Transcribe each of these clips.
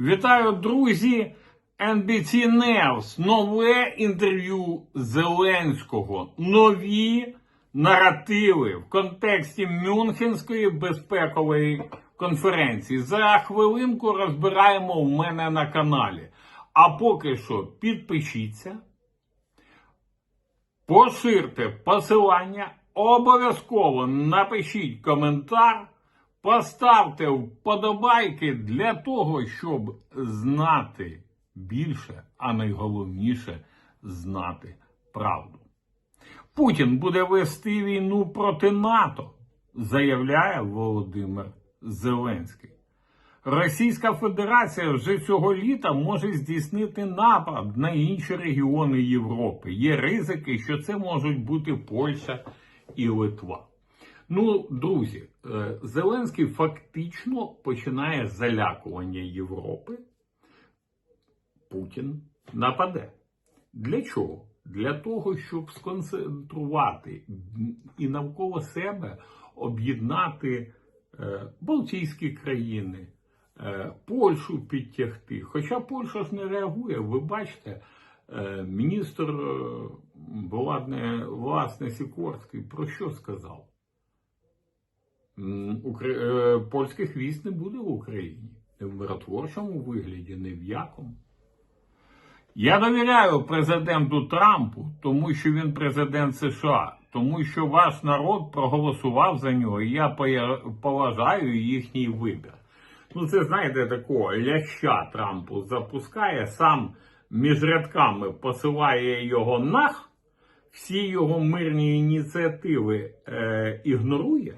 Вітаю, друзі! NBC News. Нове інтерв'ю Зеленського. Нові наративи в контексті Мюнхенської безпекової конференції. За хвилинку розбираємо в мене на каналі. А поки що підпишіться, поширте посилання, обов'язково напишіть коментар. Поставте вподобайки для того, щоб знати більше, а найголовніше знати правду. Путін буде вести війну проти НАТО, заявляє Володимир Зеленський. Російська Федерація вже цього літа може здійснити напад на інші регіони Європи. Є ризики, що це можуть бути Польща і Литва. Ну, друзі, е, Зеленський фактично починає залякування Європи. Путін нападе. Для чого? Для того, щоб сконцентрувати і навколо себе об'єднати е, Балтійські країни, е, Польщу підтягти. Хоча Польща ж не реагує, ви бачите, міністр владне, власне Сікорський про що сказав? Е, Польських військ не буде в Україні. Не в миротворчому вигляді, не в якому. Я довіряю президенту Трампу, тому що він президент США, тому що ваш народ проголосував за нього, і я поважаю їхній вибір. Ну, це знаєте, такого ляща Трампу запускає, сам між рядками посилає його нах, всі його мирні ініціативи е, ігнорує,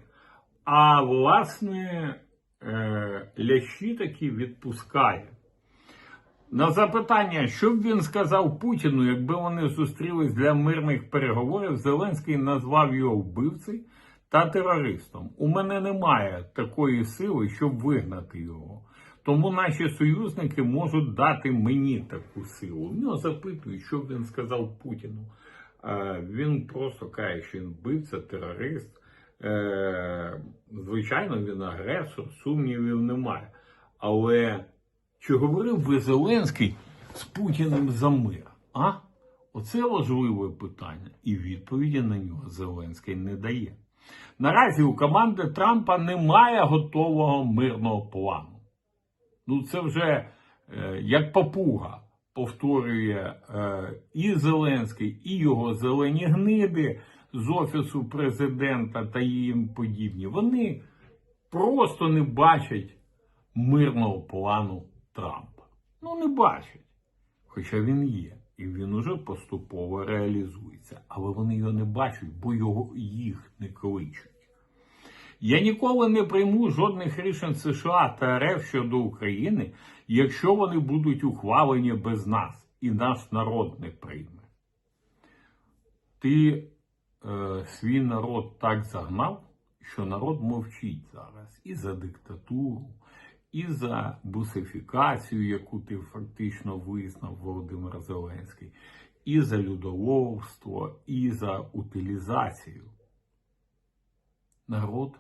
а власне е, лящі такі відпускає. На запитання, що б він сказав Путіну, якби вони зустрілись для мирних переговорів, Зеленський назвав його вбивцею та терористом. У мене немає такої сили, щоб вигнати його. Тому наші союзники можуть дати мені таку силу. В нього запитують, що б він сказав Путіну. Е, Він просто каже, що він вбивця, терорист. Е, Звичайно, він агресор, сумнівів немає. Але чи говорив би Зеленський з Путіним за мир? А? Оце важливе питання, і відповіді на нього Зеленський не дає. Наразі у команди Трампа немає готового мирного плану. Ну, це вже е, як папуга повторює е, і Зеленський, і його зелені гниди з Офісу президента та їм подібні. Вони просто не бачать мирного плану Трампа. Ну, не бачать. Хоча він є, і він уже поступово реалізується. Але вони його не бачать, бо його, їх не кличуть. Я ніколи не прийму жодних рішень США та РФ щодо України, якщо вони будуть ухвалені без нас, і наш народ не прийме. Ти е, свій народ так загнав, що народ мовчить зараз і за диктатуру, і за бусифікацію, яку ти фактично визнав Володимир Зеленський, і за людоловство, і за утилізацію. Народ,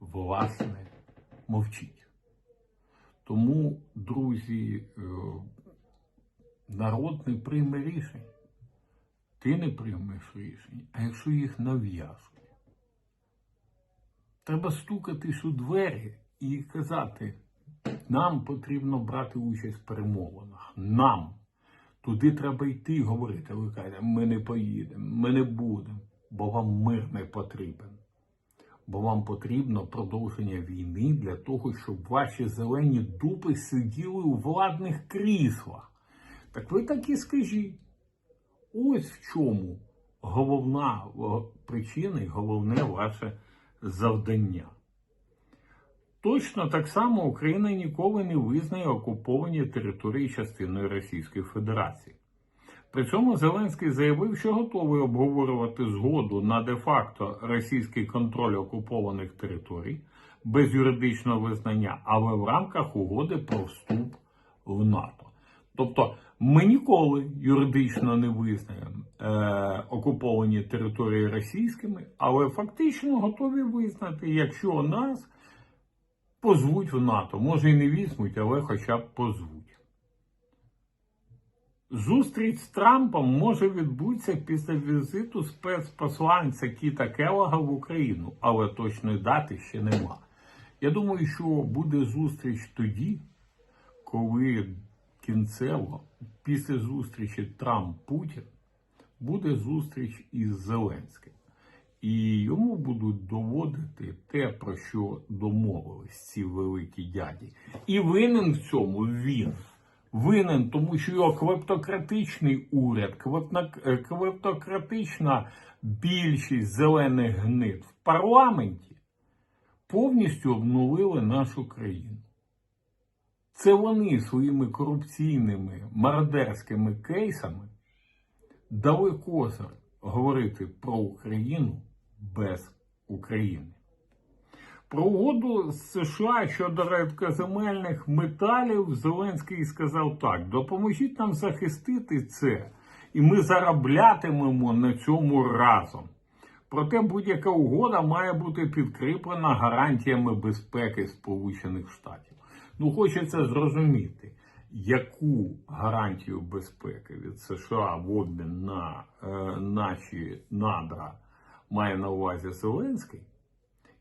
власне, мовчить. Тому, друзі, е, народ не прийме рішень. Ти не приймеш рішень, а якщо їх нав'язують. Треба стукатись у двері і казати, нам потрібно брати участь в перемовинах. Нам. Туди треба йти і говорити. Ви кажете, ми не поїдемо, ми не будемо, бо вам мир не потрібен. Бо вам потрібно продовження війни для того, щоб ваші зелені дупи сиділи у владних кріслах. Так ви так і скажіть. Ось в чому головна причина і головне ваше завдання. Точно так само Україна ніколи не визнає окуповані території частиною Російської Федерації. При цьому Зеленський заявив, що готовий обговорювати згоду на де-факто російський контроль окупованих територій без юридичного визнання, але в рамках угоди про вступ в НАТО. Тобто ми ніколи юридично не визнаємо е, окуповані території російськими, але фактично готові визнати, якщо нас позвуть в НАТО. Може і не візьмуть, але хоча б позвуть. Зустріч з Трампом може відбутися після візиту спецпосланця Кіта Келлога в Україну, але точної дати ще нема. Я думаю, що буде зустріч тоді, коли кінцево, після зустрічі Трамп-Путін, буде зустріч із Зеленським. І йому будуть доводити те, про що домовились ці великі дяді. І винен в цьому він. Винен, тому що його клептократичний уряд, е, клептократична більшість зелених гнид в парламенті повністю обнулили нашу країну. Це вони своїми корупційними мародерськими кейсами дали козир говорити про Україну без України. Про угоду з США щодо рідкоземельних металів Зеленський сказав так: допоможіть нам захистити це, і ми зароблятимемо на цьому разом. Проте будь-яка угода має бути підкріплена гарантіями безпеки Сполучених Штатів. Ну, хочеться зрозуміти, яку гарантію безпеки від США в обмін на е, наші надра має на увазі Зеленський,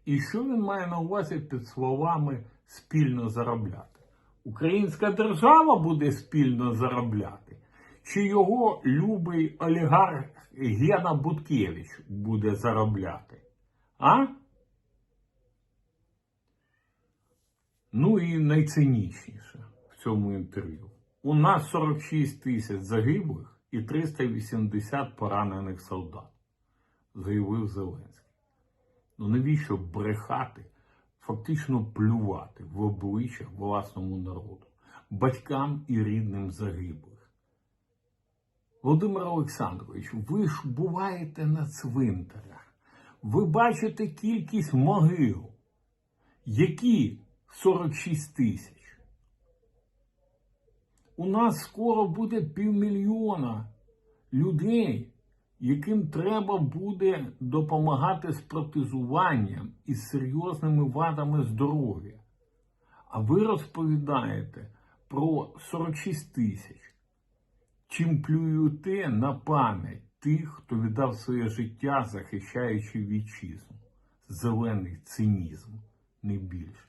і що він має на увазі під словами спільно заробляти. Українська держава буде спільно заробляти, чи його любий олігарх Гена Буткевич буде заробляти? А? Ну і найцинічніше в цьому інтерв'ю. У нас 46 тисяч загиблих і 380 поранених солдат, заявив Зеленський. Ну навіщо брехати, фактично плювати в обличчя власному народу, батькам і рідним загиблих? Володимир Олександрович, ви ж буваєте на цвинтарях, ви бачите кількість могил, які 46 тисяч. У нас скоро буде півмільйона людей, яким треба буде допомагати з протезуванням і з серйозними вадами здоров'я. А ви розповідаєте про 46 тисяч. Чим плюєте на пам'ять тих, хто віддав своє життя, захищаючи вітчизну. Зелений цинізм, не більше.